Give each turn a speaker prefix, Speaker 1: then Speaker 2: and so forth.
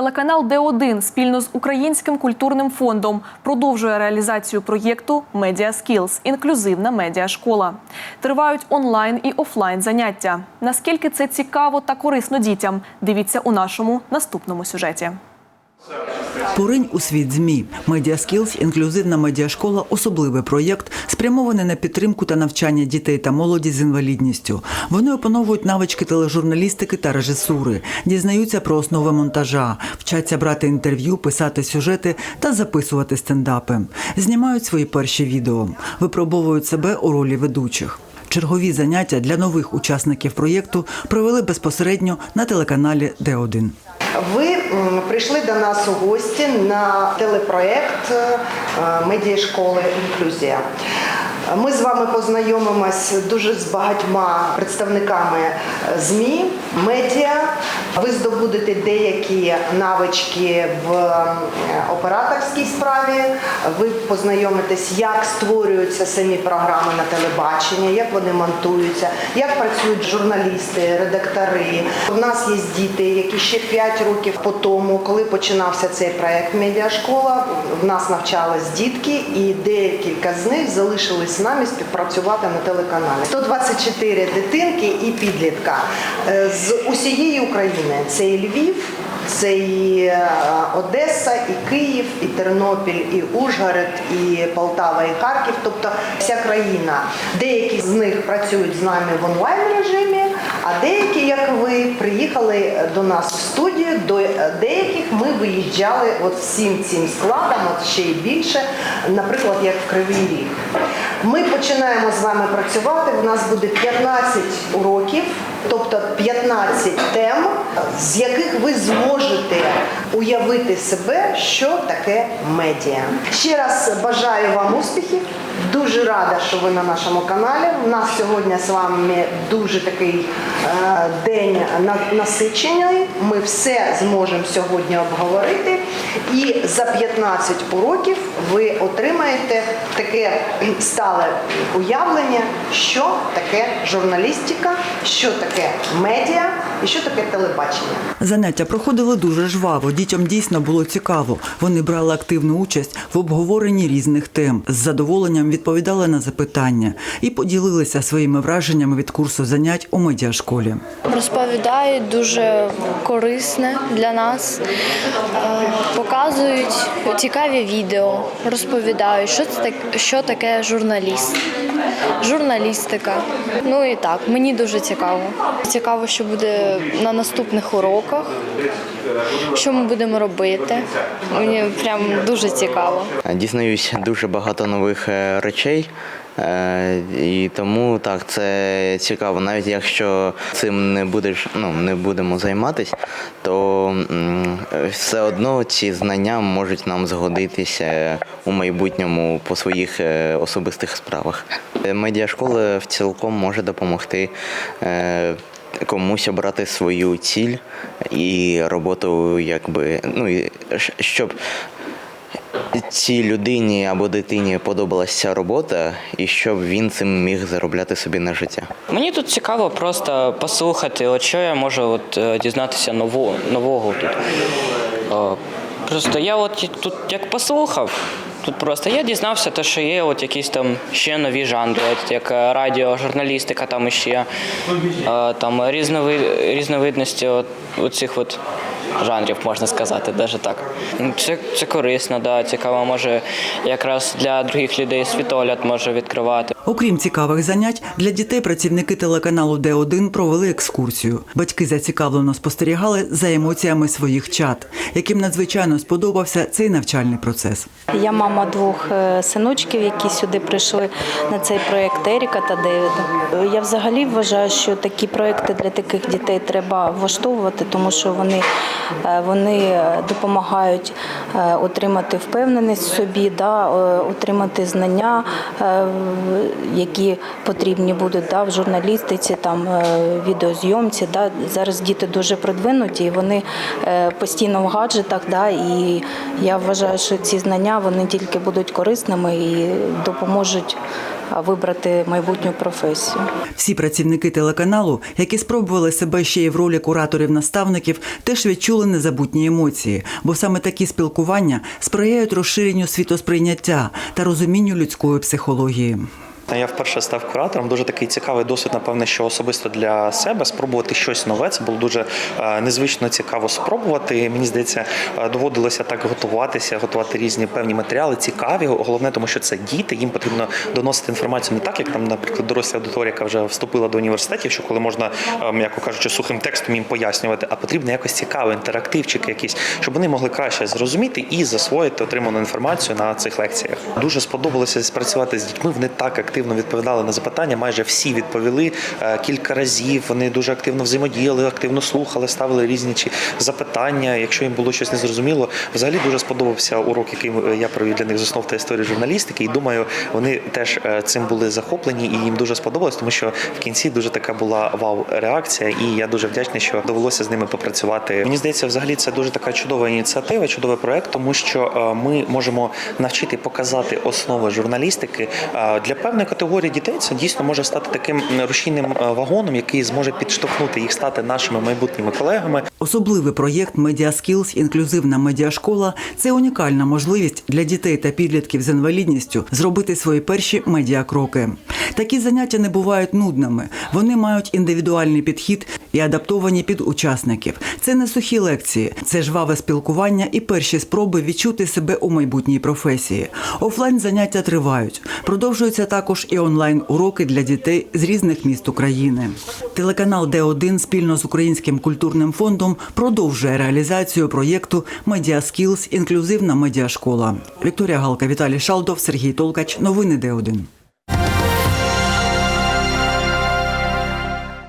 Speaker 1: Телеканал Д1 спільно з Українським культурним фондом продовжує реалізацію проєкту Медіа Skills – інклюзивна медіашкола. Тривають онлайн і офлайн заняття. Наскільки це цікаво та корисно дітям? Дивіться у нашому наступному сюжеті.
Speaker 2: Поринь у світ ЗМІ. Skills – інклюзивна медіашкола – особливий проєкт, спрямований на підтримку та навчання дітей та молоді з інвалідністю. Вони опановують навички тележурналістики та режисури, дізнаються про основи монтажа, вчаться брати інтерв'ю, писати сюжети та записувати стендапи. Знімають свої перші відео, випробовують себе у ролі ведучих. Чергові заняття для нових учасників проєкту провели безпосередньо на телеканалі Д1.
Speaker 3: Ви м, прийшли до нас у гості на телепроект е, медіашколи Інклюзія. Ми з вами познайомимось дуже з багатьма представниками е, ЗМІ, медіа. Ви здобудете деякі навички в е, операторській справі. Ви познайомитесь, як створюються самі програми на телебачення, як вони монтуються, як працюють журналісти, редактори. У нас є діти, які ще 5 років по тому, коли починався цей проект Медіашкола, в нас навчались дітки, і декілька з них залишились з нами співпрацювати на телеканалі. 124 дитинки і підлітка е, з усієї України. Це і Львів. Це і е, Одеса, і Київ, і Тернопіль, і Ужгород, і Полтава, і Харків, тобто вся країна. Деякі з них працюють з нами в онлайн режимі, а деякі, як ви, приїхали до нас в студію. До деяких ми виїжджали от всім цим складом, от ще й більше, наприклад, як в Кривий Ріг. Ми починаємо з вами працювати. У нас буде 15 уроків, тобто 15 тем, з яких ви зможете уявити себе, що таке медіа. Ще раз бажаю вам успіхів. Дуже рада, що ви на нашому каналі. У нас сьогодні з вами дуже такий е, день на- насичений. Ми все зможемо сьогодні обговорити. І за 15 уроків ви отримаєте таке стале уявлення, що таке журналістика, що таке медіа і що таке телебачення.
Speaker 2: Заняття проходили дуже жваво. Дітям дійсно було цікаво. Вони брали активну участь в обговоренні різних тем, з задоволенням відповідали на запитання і поділилися своїми враженнями від курсу занять у медіашколі.
Speaker 4: Розповідають дуже корисне для нас, Е, показують цікаві відео, розповідають, що це що таке журналіст, журналістика. Ну і так, мені дуже цікаво. Цікаво, що буде на наступних уроках, що ми будемо робити. Мені прям дуже цікаво.
Speaker 5: Дізнаюсь дуже багато нових е, речей. Е, І тому так це цікаво. Навіть якщо цим не будеш, ну не будемо займатися, то все одно ці знання можуть нам згодитися у майбутньому по своїх е, особистих справах. Е, Медіашкола в цілком може допомогти. Комусь обрати свою ціль і роботу, якби ну щоб цій людині або дитині подобалася робота, і щоб він цим міг заробляти собі на життя.
Speaker 6: Мені тут цікаво просто послухати, от що я можу от, е, дізнатися нового, нового тут. Е, Просто я от тут як послухав, тут просто я дізнався, те, що є от якісь там ще нові жанри, от як е, радіожурналістика, там ще там різнови, різновидності от, оцих от жанрів, можна сказати, навіть так. Ну, Це, це корисно, да, цікаво, може якраз для других людей світогляд може відкривати.
Speaker 2: Окрім цікавих занять, для дітей працівники телеканалу Д1 провели екскурсію. Батьки зацікавлено спостерігали за емоціями своїх чат, яким надзвичайно сподобався цей навчальний процес.
Speaker 7: Я мама двох е, синочків, які сюди прийшли на цей проєкт Еріка та Девіда. Я взагалі вважаю, що такі проекти для таких дітей треба влаштовувати, тому що вони, вони е, допомагають е, отримати впевненість в собі, да, е, отримати знання, е, які потрібні будуть да, в журналістиці, там, е, відеозйомці. Да. Зараз діти дуже продвинуті, і вони е, постійно в гаджетах. Да, і я вважаю, що ці знання вони тільки будуть корисними і допоможуть вибрати майбутню професію.
Speaker 2: Всі працівники телеканалу, які спробували себе ще й в ролі кураторів-наставників, теж відчули незабутні емоції, бо саме такі спілкування сприяють розширенню світосприйняття та розумінню людської психології.
Speaker 8: Я вперше став куратором. Дуже такий цікавий досвід, напевне, що особисто для себе спробувати щось нове. Це було дуже е, незвично цікаво спробувати. Мені здається, е, доводилося так готуватися, готувати різні певні матеріали, цікаві. Головне, тому що це діти. Їм потрібно доносити інформацію не так, як там, наприклад, доросла аудиторія, яка вже вступила до університетів, що коли можна, е, м'яко кажучи, сухим текстом їм пояснювати, а потрібно якось цікаво, інтерактивчики якісь, щоб вони могли краще зрозуміти і засвоїти отриману інформацію на цих лекціях. Дуже сподобалося спрацювати з дітьми. Вони так активно відповідали на запитання. Майже всі відповіли е, кілька разів. Вони дуже активно взаємодіяли, активно слухали, ставили різні запитання. Якщо їм було щось незрозуміло, взагалі дуже сподобався урок, який я провів для них з основ та історії журналістики. І думаю, вони теж е, цим були захоплені, і їм дуже сподобалось, тому що в кінці дуже така була вау-реакція, і я дуже вдячний, що довелося з ними попрацювати. Мені здається, взагалі це дуже така чудова ініціатива, чудовий проект, тому що е, ми можемо навчити показати основи журналістики Е, для певної категорії дітей. Це дійсно може стати таким рушійним е, вагоном, який зможе підштовхнути їх стати нашими майбутніми колегами.
Speaker 2: Особливий проєкт MediaSkills інклюзивна медіашкола це унікальна можливість для дітей та підлітків з інвалідністю зробити свої перші медіакроки. Такі заняття не бувають нудними. Вони мають індивідуальний підхід і адаптовані під учасників. Це не сухі лекції, це жваве спілкування і перші спроби відчути себе у майбутній професії. Офлайн заняття тривають. Продовжуються також і онлайн уроки для дітей з різних міст України. Телеканал Д1 спільно з Українським культурним фондом продовжує реалізацію проєкту «Медіаскілз. інклюзивна медіашкола. Вікторія Галка, Віталій Шалдов, Сергій Толкач. Новини Д1.